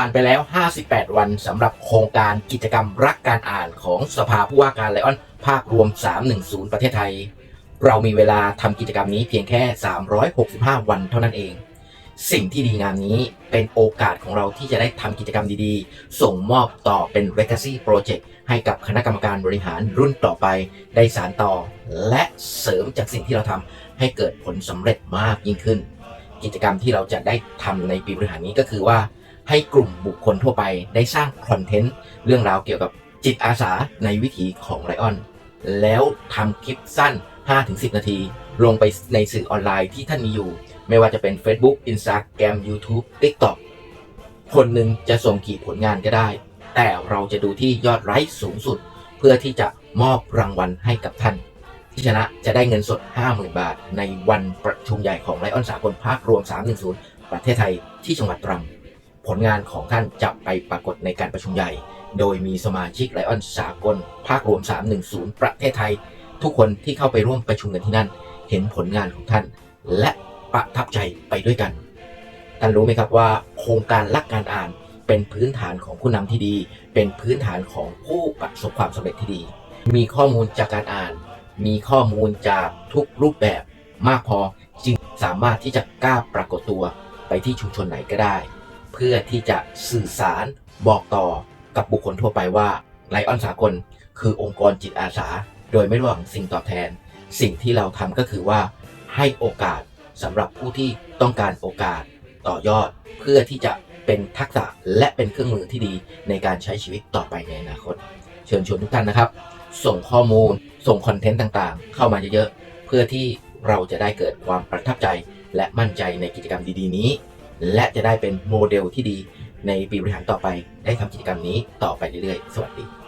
ผ่านไปแล้ว 58 วันสำหรับโครงการกิจกรรมรักการอ่านของสภาผู้ว่าการไลออนภาครวม 310 ประเทศไทย เรามีเวลาทำกิจกรรมนี้เพียงแค่ 365 วันเท่านั้นเอง สิ่งที่ดีงามนี้เป็นโอกาสของเราที่จะได้ทำกิจกรรมดีๆ ส่งมอบต่อเป็น Legacy Project ให้กับคณะกรรมการบริหารรุ่นต่อไปได้สานต่อ และเสริมจากสิ่งที่เราทำให้เกิดผลสำเร็จมากยิ่งขึ้น กิจกรรมที่เราจะได้ทำในปีบริหารนี้ก็คือว่า ให้กลุ่มบุคคลทั่วไปได้สร้างคอนเทนต์เรื่องราวเกี่ยวกับจิตอาสาในวิถีของไลออน แล้วทำคลิปสั้น 5-10 นาที ลงไปในสื่อออนไลน์ที่ท่านมีอยู่ ไม่ว่าจะเป็น Facebook Instagram YouTube TikTok คนหนึ่งจะส่งกี่ผลงานก็ได้ แต่เราจะดูที่ยอดไลค์สูงสุด เพื่อที่จะมอบรางวัลให้กับท่านที่ชนะจะได้เงินสด 50,000 บาทในวันประชุมใหญ่ของไลออนสากลภาครวม 310 ประเทศไทยที่จังหวัดตรัง ผลงานของท่านจะไปปรากฏในการประชุมใหญ่ โดยมีสมาชิกไลออนสากล ภาครวม 310 ประเทศไทย ทุกคนที่เข้าไปร่วมประชุมกันที่นั่น เห็นผลงานของท่าน และประทับใจไปด้วยกัน ท่านรู้ไหมครับว่าโครงการรักการอ่านเป็นพื้นฐานของผู้นำที่ดี เป็นพื้นฐานของผู้ประสบความสำเร็จที่ดี มีข้อมูลจากการอ่าน มีข้อมูลจากทุกรูปแบบมากพอจึงสามารถที่จะกล้าปรากฏตัวไปที่ชุมชนไหนก็ได้ เพื่อที่จะสื่อสารบอกต่อกับบุคคลทั่วไปว่าไลออนสากล คือองค์กรจิตอาสา โดยไม่หวังสิ่งตอบแทน สิ่งที่เราทำก็คือว่า ให้โอกาสสำหรับผู้ที่ต้องการโอกาสต่อยอด เพื่อที่จะเป็นทักษะและเป็นเครื่องมือที่ดีในการใช้ชีวิตต่อไปในอนาคต เชิญชวนทุกท่านนะครับ ส่งข้อมูล ส่งคอนเทนต์ต่างๆ เข้ามาเยอะๆเพื่อที่เราจะได้เกิดความประทับใจและมั่นใจในกิจกรรมดีๆนี้ และจะได้เป็นโมเดลที่ดีในปีบริหารต่อไป ได้ทำกิจกรรมนี้ต่อไปเรื่อยๆ สวัสดี